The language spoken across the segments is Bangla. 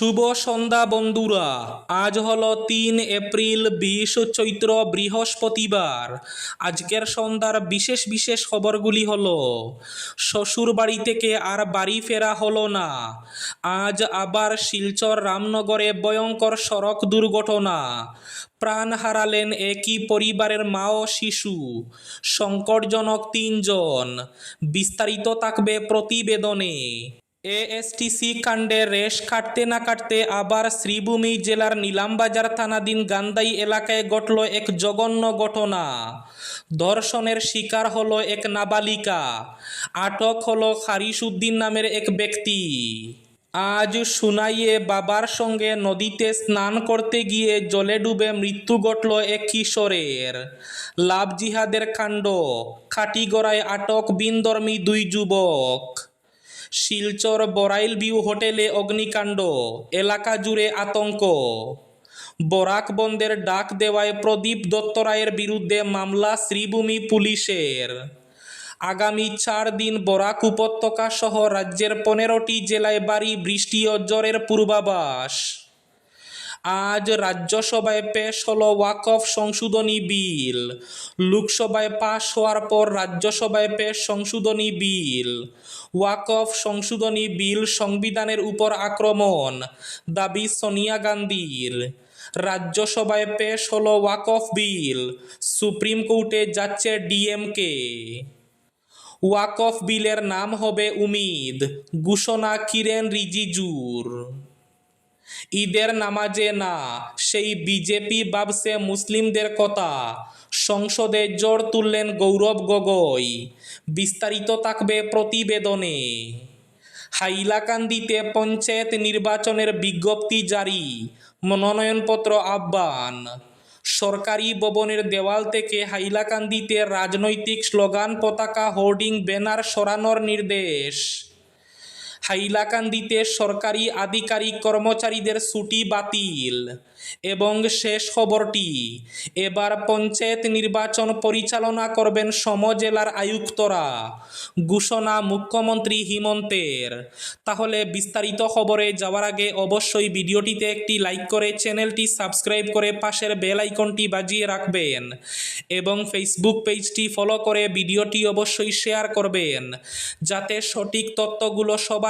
শুভ সন্ধ্যা বন্ধুরা। আজ হলো তিন এপ্রিল, বিশ চৈত্র, বৃহস্পতিবার। আজকের সন্ধ্যার বিশেষ বিশেষ খবরগুলি হলো শ্বশুর বাড়ি থেকে আর বাড়ি ফেরা হলো না। আজ আবার শিলচর রামনগরে ভয়ঙ্কর সড়ক দুর্ঘটনা। প্রাণ হারালেন একই পরিবারের মা ও শিশু। সংকটজনক তিনজন। বিস্তারিত থাকবে প্রতিবেদনে। এএসটিসি কাণ্ডে রেশ কাটতে না কাটতে আবার শ্রীভূমি জেলার নিলামবাজার থানাধীন গান্দাই এলাকায় ঘটল এক জঘন্য ঘটনা। ধর্ষণের শিকার হলো এক নাবালিকা। আটক হলো খারিসুদ্দিন নামের এক ব্যক্তি। আজ সুনাইয়ে বাবার সঙ্গে নদীতে স্নান করতে গিয়ে জলে ডুবে মৃত্যু ঘটল এক কিশোরের। লাভ জিহাদের কাণ্ড। খাটিগড়ায় আটক বিনধর্মী দুই যুবক। শিলচর বরাইল ভিউ হোটেলে অগ্নিকাণ্ড, এলাকা জুড়ে আতঙ্ক। বরাক বন্দের ডাক দেওয়ায় প্রদীপ দত্তরায়ের বিরুদ্ধে মামলা শ্রীভূমি পুলিশের। আগামী চার দিন বরাক উপত্যকা সহ রাজ্যের পনেরোটি জেলায় বাড়ি বৃষ্টি ও জ্বরের পূর্বাভাস। আজ রাজ্যসভায় পেশ হলো ওয়াকফ সংশোধনী বিল। লোকসভায় পাশ হওয়ার পর রাজ্যসভায় পেশ সংশোধনী বিল। ওয়াকফ সংশোধনী বিল সংবিধানের উপর আক্রমণ, দাবি সোনিয়া গান্ধীর। রাজ্যসভায় পেশ হলো ওয়াকফ বিল, সুপ্রিম কোর্টে যাচ্ছে ডিএমকে। ওয়াকফ বিলের নাম হবে উমিদ, ঘোষণা কিরেন রিজিজুর। ঈদের নামাজে না, সেই বিজেপি ভাবছে মুসলিমদের কথা। সংসদে জোর তুললেন গৌরব গগৈ। বিস্তারিত থাকবে প্রতিবেদনে। হাইলাকান্দিতে পঞ্চায়েত নির্বাচনের বিজ্ঞপ্তি জারি, মনোনয়নপত্র আহ্বান। সরকারি ভবনের দেওয়াল থেকে হাইলাকান্দিতে রাজনৈতিক স্লোগান পতাকা হোর্ডিং, ব্যানার সরানোর নির্দেশ। হাইলাকান্দিতে সরকারি আধিকারিক কর্মচারীদের ছুটি বাতিল এবং শেষ খবরটি, এবার পঞ্চায়েত নির্বাচন পরিচালনা করবেন সমজেলার আয়ুক্তরা, ঘোষণা মুখ্যমন্ত্রী হিমন্তের। তাহলে বিস্তারিত খবরে যাওয়ার আগে অবশ্যই ভিডিওটিতে একটি লাইক করে চ্যানেলটি সাবস্ক্রাইব করে পাশের বেল আইকনটি বাজিয়ে রাখবেন এবং ফেসবুক পেজটি ফলো করে ভিডিওটি অবশ্যই শেয়ার করবেন, যাতে সঠিক তথ্যগুলো সবার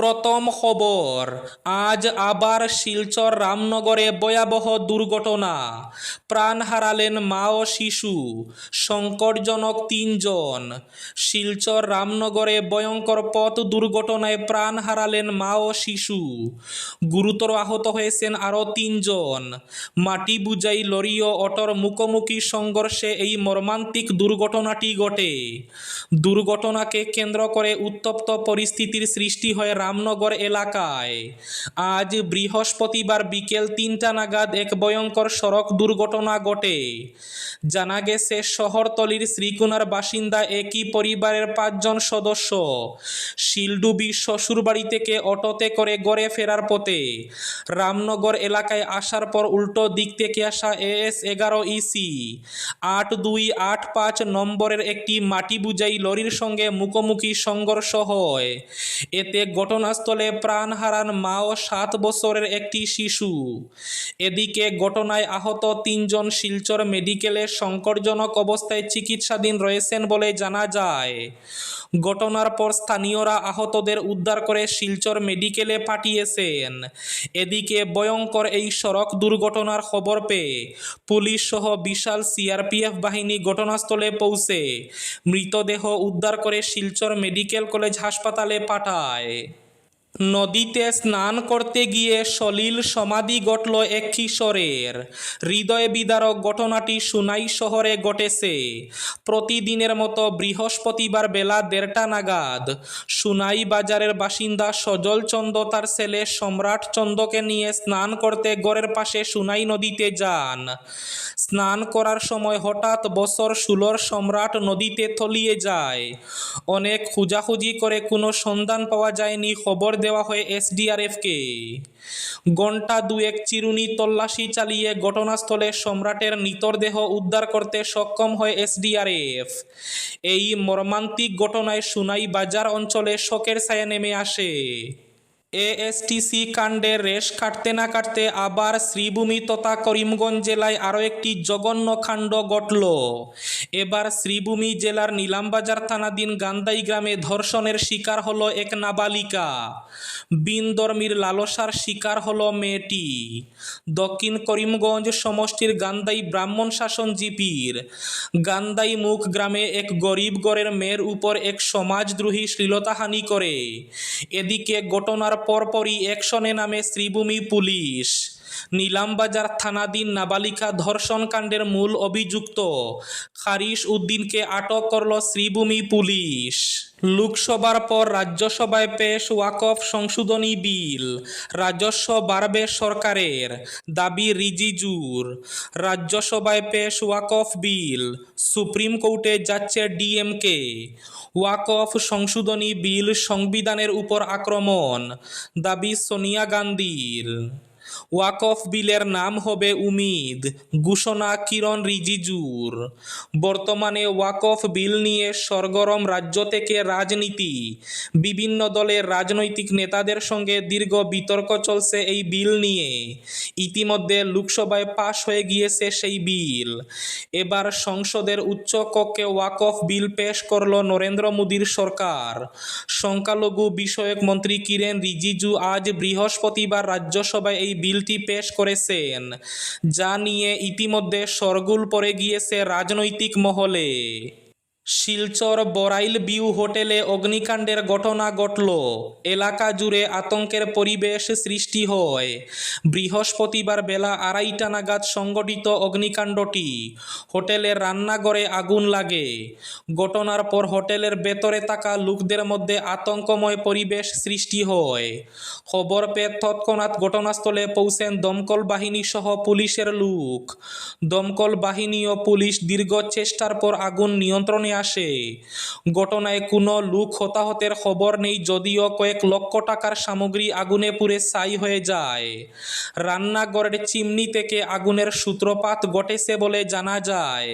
প্রথম খবর, আজ আবার শিলচর রামনগরে ভয়াবহ দুর্ঘটনা। প্রাণ হারালেন মা ও শিশু, সংকটজনক তিনজন। শিলচর রামনগরে ভয়ঙ্কর পথ দুর্ঘটনায় প্রাণ হারালেন মা ও শিশু। গুরুতর আহত হয়েছেন আরও তিনজন। মাটি বুঝাই লরি ও অটোর মুখোমুখি সংঘর্ষে এই মর্মান্তিক দুর্ঘটনাটি ঘটে। দুর্ঘটনাকে কেন্দ্র করে উত্তপ্ত পরিস্থিতির সৃষ্টি হয় রামনগর এলাকায়। আজ বৃহস্পতিবার বিকেল তিনটা নাগাদ এক ভয়ঙ্কর সড়ক দুর্ঘটনা ঘটে। জানা গেছে, শহরতলির শ্রীকুনার বাসিন্দা একই পরিবারের পাঁচজন সদস্য। শিলডুবি শ্বশুরবাড়ি থেকে অটোতে করে গড়ে ফেরার পথে রামনগর এলাকায় আসার পর উল্টো দিক থেকে আসা এএস এগারো ইসি। আট দুই আট পাঁচ নম্বরের একটি মাটি বুঝাই লরির সঙ্গে মুখোমুখি সংঘর্ষ হয়। এতে ঘটনাস্থলে প্রাণ হারান মা ও সাত বছরের একটি শিশু। এদিকে ঘটনায় আহত তিনজন শিলচর মেডিকেলে সংকটজনক অবস্থায় চিকিৎসাধীন রয়েছেন বলে জানা যায়। ঘটনার পর স্থানীয়রা আহতদের উদ্ধার করে শিলচর মেডিকেলে পাঠিয়েছেন। এদিকে ভয়ঙ্কর এই সড়ক দুর্ঘটনার খবর পেয়ে পুলিশ সহ বিশাল সিআরপিএফ বাহিনী ঘটনাস্থলে পৌঁছে মৃতদেহ উদ্ধার করে শিলচর মেডিকেল কলেজ হাসপাতালে পাঠায়। নদীতে স্নান করতে গিয়ে সলিল সমাধি ঘটল এক কিশোরের। হৃদয় বিদারক ঘটনাটি সুনাই শহরে ঘটেছে। প্রতিদিনের মতো বৃহস্পতিবার বেলা দেড়টা নাগাদ সুনাই বাজারের বাসিন্দা সজল চন্দ তার ছেলে সম্রাট চন্দকে নিয়ে স্নান করতে গড়ের পাশে সুনাই নদীতে যান। স্নান করার সময় হঠাৎ বছর ষোলোর সম্রাট নদীতে তলিয়ে যায়। অনেক খোঁজাখুঁজি করে কোনো সন্ধান পাওয়া যায়নি, খবর দেওয়া হয় এসডিআরএফকে। ঘণ্টা দুয়েক চিরুনি তল্লাশি চালিয়ে ঘটনাস্থলে সম্রাটের মৃতদেহ উদ্ধার করতে সক্ষম হয় এসডিআরএফ। এই মর্মান্তিক ঘটনায় সুনাই বাজার অঞ্চলে শোকের ছায়া নেমে আসে। এএসটিসি কাণ্ডে রেশ কাটতে না কাটতে আবার শ্রীভূমি তথা করিমগঞ্জ জেলায় আরও একটি জঘন্য কাণ্ড ঘটল। এবার শ্রীভূমি জেলার নীলামবাজার থানাধীন গান্দাই গ্রামে ধর্ষণের শিকার হলো এক নাবালিকা। বিনদর্মীর লালসার শিকার হলো মেয়েটি। দক্ষিণ করিমগঞ্জ সমষ্টির গান্দাই ব্রাহ্মণ শাসন জিপির। গান্দাই মুখ গ্রামে এক গরিব গড়ের মেয়ের উপর এক সমাজদ্রোহী শ্লীলতাহানি করে। এদিকে ঘটনার পরপরই অ্যাকশনে নামে শ্রীভূমি পুলিশ। নীলামবাজার থানাধীন নাবালিকা ধর্ষণ কাণ্ডের মূল অভিযুক্ত খারিস উদ্দিনকে আটক করল শ্রীভূমি পুলিশ। লোকসভার পর রাজ্যসভায় পেশ ওয়াকফ সংশোধনী বিল। রাজস্ব বাড়বে সরকারের, দাবি রিজিজুর। রাজ্যসভায় পেশ ওয়াকফ বিল। সুপ্রিম কোর্টে যাচ্ছে ডিএমকে। ওয়াকফ সংশোধনী বিল সংবিধানের উপর আক্রমণ, দাবি সোনিয়া গান্ধীর। ওয়াকফ বিলের নাম হবে উমিদ, ঘোষণা কিরণ রিজিজুর। বর্তমানে ওয়াকফ বিল নিয়ে সরগরম রাজ্য থেকে রাজনীতি। বিভিন্ন দলের রাজনৈতিক নেতাদের সঙ্গে দীর্ঘ বিতর্ক চলছে এই বিল নিয়ে। ইতিমধ্যে লোকসভায় পাশ হয়ে গিয়েছে সেই বিল। এবার সংসদের উচ্চ কক্ষে ওয়াকফ বিল পেশ করল নরেন্দ্র মোদীর সরকার। সংখ্যালঘু বিষয়ক মন্ত্রী কিরেন রিজিজু আজ বৃহস্পতিবার রাজ্যসভায় এই বিলটি পেশ করেছেন যা নিয়ে ইতিমধ্যে সরগুল পড়ে গিয়েছে রাজনৈতিক মহলে। শিলচর বরাইল বিউ হোটেলে অগ্নিকাণ্ডের ঘটনা ঘটল। এলাকা জুড়ে আতঙ্কের পরিবেশ সৃষ্টি হয়। বৃহস্পতিবার বেলা আড়াইটা নাগাদ সংগঠিত অগ্নিকাণ্ডটি। হোটেলের রান্নাঘরে আগুন লাগে। ঘটনার পর হোটেলের ভেতরে থাকা লোকদের মধ্যে আতঙ্কময় পরিবেশ সৃষ্টি হয়। খবর পেয়ে তৎক্ষণাৎ ঘটনাস্থলে পৌঁছেন দমকল বাহিনী সহ পুলিশের লোক। দমকল বাহিনী ও পুলিশ দীর্ঘ চেষ্টার পর আগুন নিয়ন্ত্রণে আসে। ঘটনায় কোনো লোক হতাহতের খবর নেই যদিও কয়েক লক্ষ টাকার সামগ্রী আগুনে পুড়ে ছাই হয়ে যায়। রান্নাঘরের চিমনি থেকে আগুনের সূত্রপাত ঘটেছে বলে জানা যায়।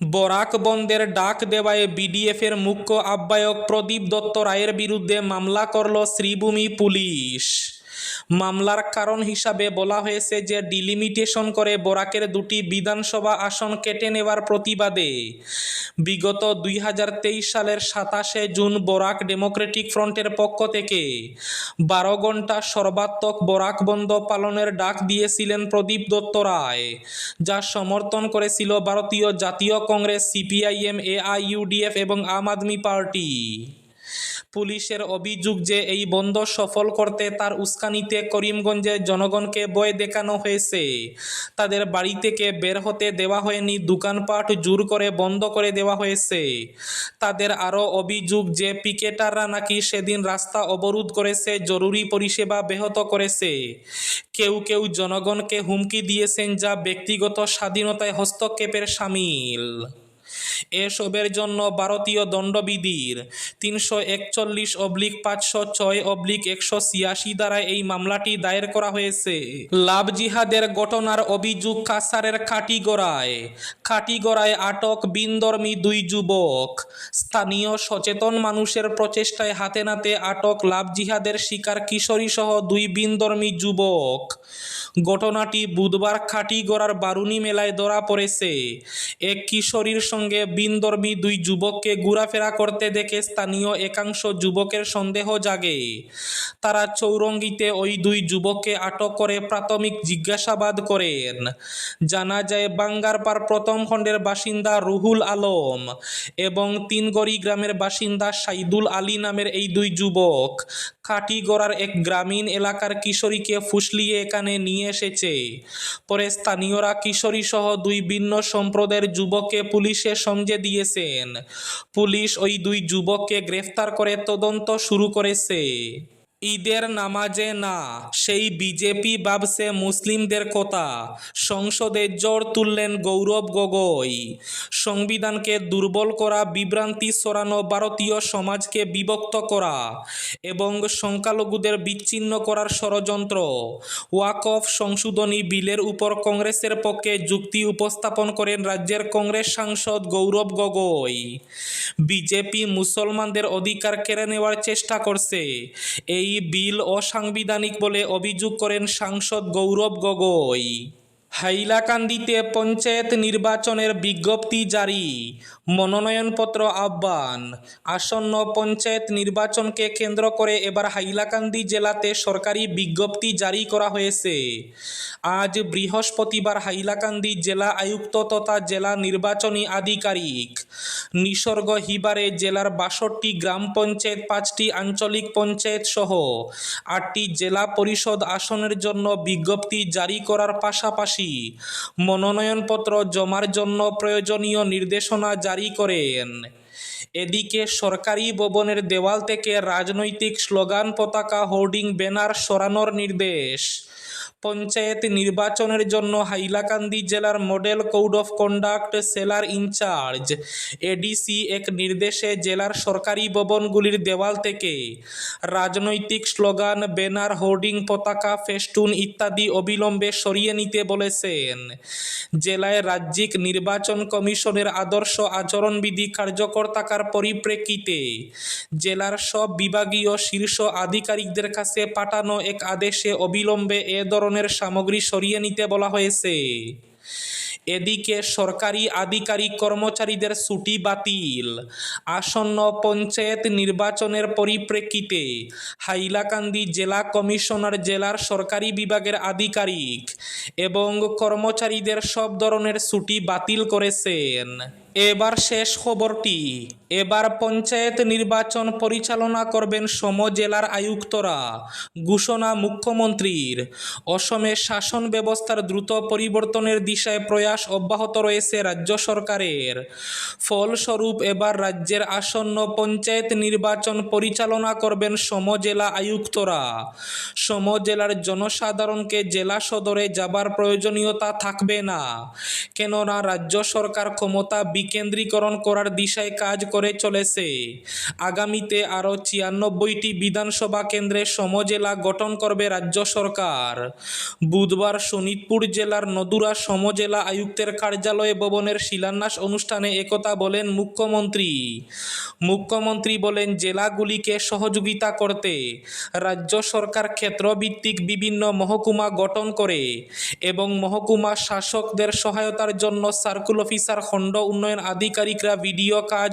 বরাক বন্ধের ডাক দেওয়ায় বিডিএফের মুখ্য আহ্বায়ক প্রদীপ দত্ত রায়ের বিরুদ্ধে মামলা করল শ্রীভূমি পুলিশ। মামলার কারণ হিসাবে বলা হয়েছে যে ডিলিমিটেশন করে বরাকের দুটি বিধানসভা আসন কেটে নেওয়ার প্রতিবাদে বিগত দুই হাজার তেইশ সালের সাতাশে জুন বরাক ডেমোক্রেটিক ফ্রন্টের পক্ষ থেকে বারো ঘণ্টা সর্বাত্মক বরাক বন্ধ পালনের ডাক দিয়েছিলেন প্রদীপ দত্ত রায়, যা সমর্থন করেছিল ভারতীয় জাতীয় কংগ্রেস, সিপিআইএম এআইইউডিএফ এবং আম আদমি পার্টি। পুলিশের অভিযোগ যে এই বন্ধ সফল করতে তার উস্কানিতে করিমগঞ্জের জনগণকে বয় দেখানো হয়েছে। তাদের বাড়ি থেকে বের হতে দেওয়া হয়নি, দোকানপাট জোর করে বন্ধ করে দেওয়া হয়েছে। তাদের আরও অভিযোগ যে পিকেটাররা নাকি সেদিন রাস্তা অবরোধ করেছে, জরুরি পরিষেবা ব্যাহত করেছে। কেউ কেউ জনগণকে হুমকি দিয়েছেন যা ব্যক্তিগত স্বাধীনতায় হস্তক্ষেপের সামিল। এসবের জন্য ভারতীয় দণ্ডবিধির তিনশো একচল্লিশ অবলিক পাঁচশো ছয় অবলিক একশো ছিয়াশি দ্বারা এই মামলাটি দায়ের করা হয়েছে। লাভ জিহাদের ঘটনার অভিযোগ কাসারের খাটিগড়ায়। খাটিগড়ায় আটক বিনদর্মী দুই যুবক। স্থানীয় সচেতন মানুষের প্রচেষ্টায় হাতে নাতে আটক লাভ জিহাদের শিকার কিশোরী সহ দুই বিনদর্মী যুবক। ঘটনাটি বুধবার খাটিগড়ার বারুনি মেলায় ধরা পড়েছে। এক কিশোরীর সঙ্গে বিনদর্মী দুই যুবককে ঘোরাফেরা করতে দেখে স্থানীয় একাংশ যুবকের সন্দেহ জাগে। তারা চৌরঙ্গিতে ওই দুই যুবককে আটক করে প্রাথমিক জিজ্ঞাসাবাদ করেন। জানা যায়, বাঙ্গারপাড় প্রথম খণ্ডের বাসিন্দা রুহুল আলম এবং তিনগড়ি গ্রামের বাসিন্দা সাইদুল আলী নামের এই দুই যুবক কাটিগড়ার এক গ্রামীণ এলাকার কিশোরীকে ফুসলিয়ে এখানে নিয়ে এসেছে। পরে স্থানীয়রা কিশোরী সহ দুই ভিন্ন সম্প্রদায়ের যুবককে পুলিশে সমঝে দিয়েছেন। পুলিশ ওই দুই যুবককে গ্রেফতার করে তদন্ত শুরু করেছে। ঈদের নামাজে না, সেই বিজেপি ভাবছে মুসলিমদের কথা। সংসদে জোর তুললেন গৌরব গগৈ। সংবিধানকে দুর্বল করা, বিভ্রান্তি সরানো ভারতীয় সমাজকে বিভক্ত করা এবং সংখ্যালঘুদের বিচ্ছিন্ন করার ষড়যন্ত্র। ওয়াকফ সংশোধনী বিলের উপর কংগ্রেসের পক্ষে যুক্তি উপস্থাপন করেন রাজ্যের কংগ্রেস সাংসদ গৌরব গগৈ। বিজেপি মুসলমানদের অধিকার কেড়ে নেওয়ার চেষ্টা করছে। এই বিল অসাংবিধানিক বলে অভিযোগ করেন সাংসদ গৌরব গগৈ। হাইলাকান্দিতে পঞ্চায়েত নির্বাচনের বিজ্ঞপ্তি জারি। মনোনয়নপত্র আহ্বান। আসন্ন পঞ্চায়েত নির্বাচনকে কেন্দ্র করে এবার হাইলাকান্দি জেলাতে সরকারি বিজ্ঞপ্তি জারি করা হয়েছে। আজ বৃহস্পতিবার হাইলাকান্দি জেলা আয়ুক্ত তথা জেলা নির্বাচনী আধিকারিক নিসর্গ হিবারে জেলার বাষট্টি গ্রাম পঞ্চায়েত, পাঁচটি আঞ্চলিক পঞ্চায়েত সহ আটটি জেলা পরিষদ আসনের জন্য বিজ্ঞপ্তি জারি করার পাশাপাশি মনোনয়নপত্র জমার জন্য প্রয়োজনীয় নির্দেশনা জারি করেন। এদিকে সরকারি ভবনের দেওয়াল থেকে রাজনৈতিক স্লোগান পতাকা হোর্ডিং, ব্যানার সরানোর নির্দেশ। পঞ্চায়েত নির্বাচনের জন্য হাইলাকান্দি জেলার মডেল কোড অফ কন্ডাক্ট সেলার ইনচার্জ। এডিসি এক নির্দেশে জেলার সরকারি ভবনগুলির দেওয়াল থেকে রাজনৈতিক স্লোগান, ব্যানার, হোর্ডিং, পতাকা, ফেস্টুন ইত্যাদি অবিলম্বে সরিয়ে নিতে বলেছেন। জেলায় রাজ্যিক নির্বাচন কমিশনের আদর্শ আচরণবিধি কার্যকর থাকার পরিপ্রেক্ষিতে জেলার সব বিভাগীয় শীর্ষ আধিকারিকদের কাছে পাঠানো এক আদেশে অবিলম্বে এ ধরনের সামগ্রী সরিয়ে নিতে বলা হয়েছে। এদিকে সরকারি আধিকারিক কর্মচারীদের ছুটি বাতিল। আসন্ন পঞ্চায়েত নির্বাচনের পরিপ্রেক্ষিতে হাইলাকান্দি জেলা কমিশনার জেলার সরকারি বিভাগের আধিকারিক এবং কর্মচারীদের সব ধরনের ছুটি বাতিল করেছেন। এবার শেষ খবরটি। এবার পঞ্চায়েত নির্বাচন পরিচালনা করবেন সম জেলার আয়ুক্তরা, ঘোষণা মুখ্যমন্ত্রীর। অসমে শাসন ব্যবস্থার দ্রুত পরিবর্তনের দিশায় প্রয়াস অব্যাহত রয়েছে রাজ্য সরকারের। ফলস্বরূপ এবার রাজ্যের আসন্ন পঞ্চায়েত নির্বাচন পরিচালনা করবেন সম জেলা আয়ুক্তরা। সম জেলার জনসাধারণকে জেলা সদরে যাবার প্রয়োজনীয়তা থাকবে না, কেননা রাজ্য সরকার ক্ষমতা বিকেন্দ্রীকরণ করার দিশায় কাজ করে চলেছে। আগামীতে আরও ছিয়ানব্বইটি বিধানসভা কেন্দ্রে সমজেলা গঠন করবে রাজ্য সরকার। বুধবার শোনিতপুর জেলার নদুরা সমজেলা আয়ুক্তের কার্যালয়ে ভবনের শিলান্যাস অনুষ্ঠানে একথা বলেন মুখ্যমন্ত্রী। মুখ্যমন্ত্রী বলেন, জেলাগুলিকে সহযোগিতা করতে রাজ্য সরকার ক্ষেত্রভিত্তিক বিভিন্ন মহকুমা গঠন করে এবং মহকুমা শাসকদের সহায়তার জন্য সার্কুল অফিসার খণ্ড উন্নয়ন আধিকারিকরা ভিডিও কাজ